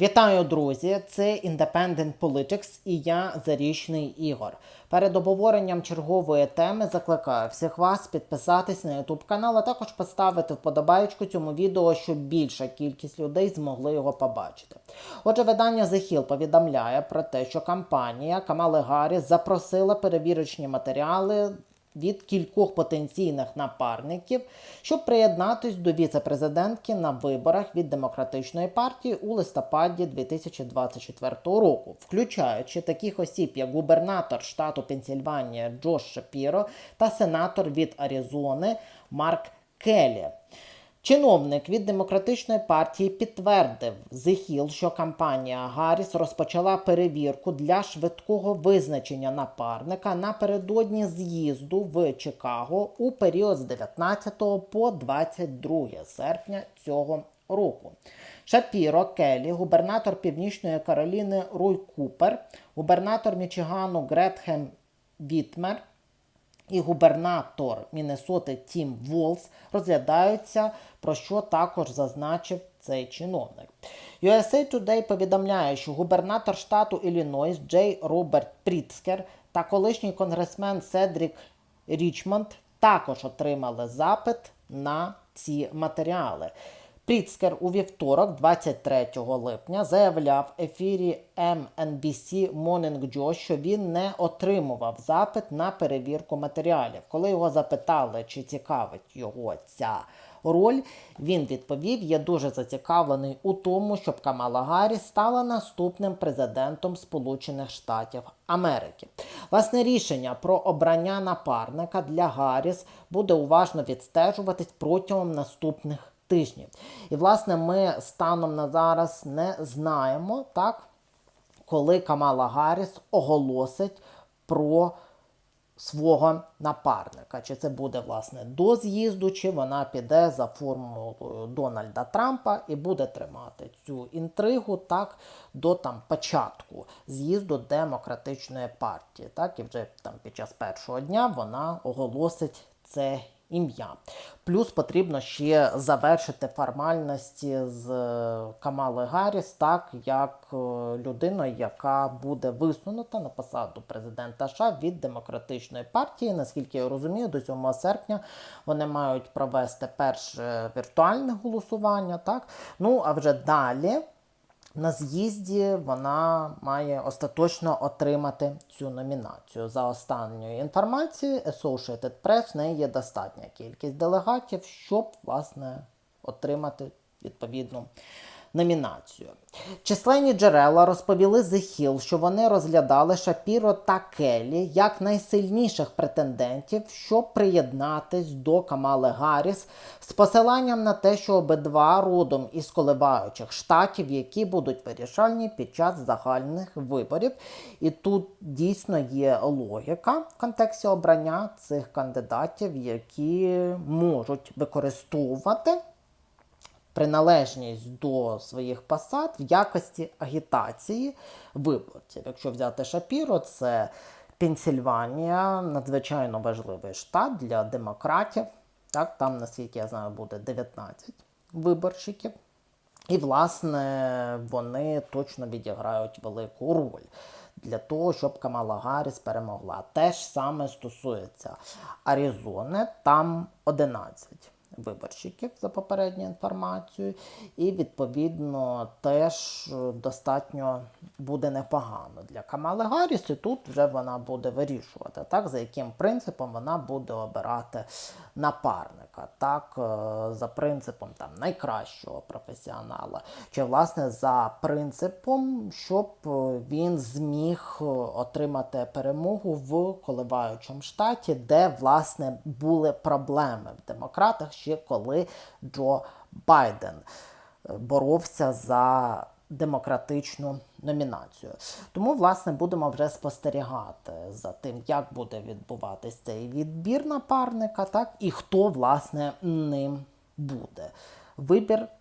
Вітаю, друзі! Це Independent Politics і я Зарічний Ігор. Перед обговоренням чергової теми закликаю всіх вас підписатись на YouTube канал, а також поставити вподобайку цьому відео, щоб більша кількість людей змогли його побачити. Отже, видання The Hill повідомляє про те, що кампанія Камали Гарріс запросила перевірочні матеріали від кількох потенційних напарників, щоб приєднатись до віце-президентки на виборах від демократичної партії у листопаді 2024 року, включаючи таких осіб, як губернатор штату Пенсільванія Джош Шапіро та сенатор від Аризони Марк Келлі. Чиновник від демократичної партії підтвердив Hill, що кампанія Гарріс розпочала перевірку для швидкого визначення напарника напередодні з'їзду в Чикаго у період з 19 по 22 серпня цього року. Шапіро Келлі, губернатор Північної Кароліни Руй Купер, губернатор Мічигану Гретхем Вітмер і губернатор Міннесоти Тім Волс розглядаються, про що також зазначив цей чиновник. USA Today повідомляє, що губернатор штату Іллінойс Джей Роберт Пріцкер та колишній конгресмен Седрік Річмонд також отримали запит на ці матеріали. Пріцкер у вівторок, 23 липня, заявляв в ефірі MNBC Morning Joe, що він не отримував запит на перевірку матеріалів. Коли його запитали, чи цікавить його ця роль, він відповів: я дуже зацікавлений у тому, щоб Камала Гарріс стала наступним президентом Сполучених Штатів Америки. Власне рішення про обрання напарника для Гарріс буде уважно відстежуватись протягом наступних тижнів. І, власне, ми станом на зараз не знаємо, так, коли Камала Гарріс оголосить про свого напарника. Чи це буде, власне, до з'їзду, чи вона піде за формулою Дональда Трампа і буде тримати цю інтригу так, до там, початку з'їзду демократичної партії. Так, І вже там під час першого дня вона оголосить це ім'я. Плюс потрібно ще завершити формальності з е, Камали Гарріс, так як е, людиною, яка буде висунута на посаду президента США від демократичної партії. Наскільки я розумію, до 7 серпня вони мають провести перше віртуальне голосування. Так, ну а вже далі. На з'їзді вона має остаточно отримати цю номінацію. За останньою інформацією, Associated Press в неї є достатня кількість делегатів, щоб власне отримати відповідну номінацію. Численні джерела розповіли The Hill, що вони розглядали Шапіро та Келлі як найсильніших претендентів, щоб приєднатись до Камали Гарріс з посиланням на те, що обидва родом із коливаючих штатів, які будуть вирішальні під час загальних виборів. І тут дійсно є логіка в контексті обрання цих кандидатів, які можуть використовувати приналежність до своїх посад в якості агітації виборців. Якщо взяти Шапіро, це Пенсільванія, надзвичайно важливий штат для демократів. Так, Там, наскільки я знаю, буде 19 виборщиків. І, власне, вони точно відіграють велику роль для того, щоб Камала Гарріс перемогла. Те ж саме стосується Аризони, там 11 виборщиків за попередньою інформацією, і відповідно теж достатньо буде непогано для Камали Гарріс, і тут вже вона буде вирішувати, так, за яким принципом вона буде обирати напарника, так, е, за принципом там найкращого професіонала, чи власне за принципом, щоб він зміг отримати перемогу в коливаючому штаті, де власне були проблеми в демократах ще коли Джо Байден е, боровся за демократичну номінацію. Тому, власне, будемо вже спостерігати за тим, як буде відбуватись цей відбір напарника, так, і хто, власне, ним буде. Вибір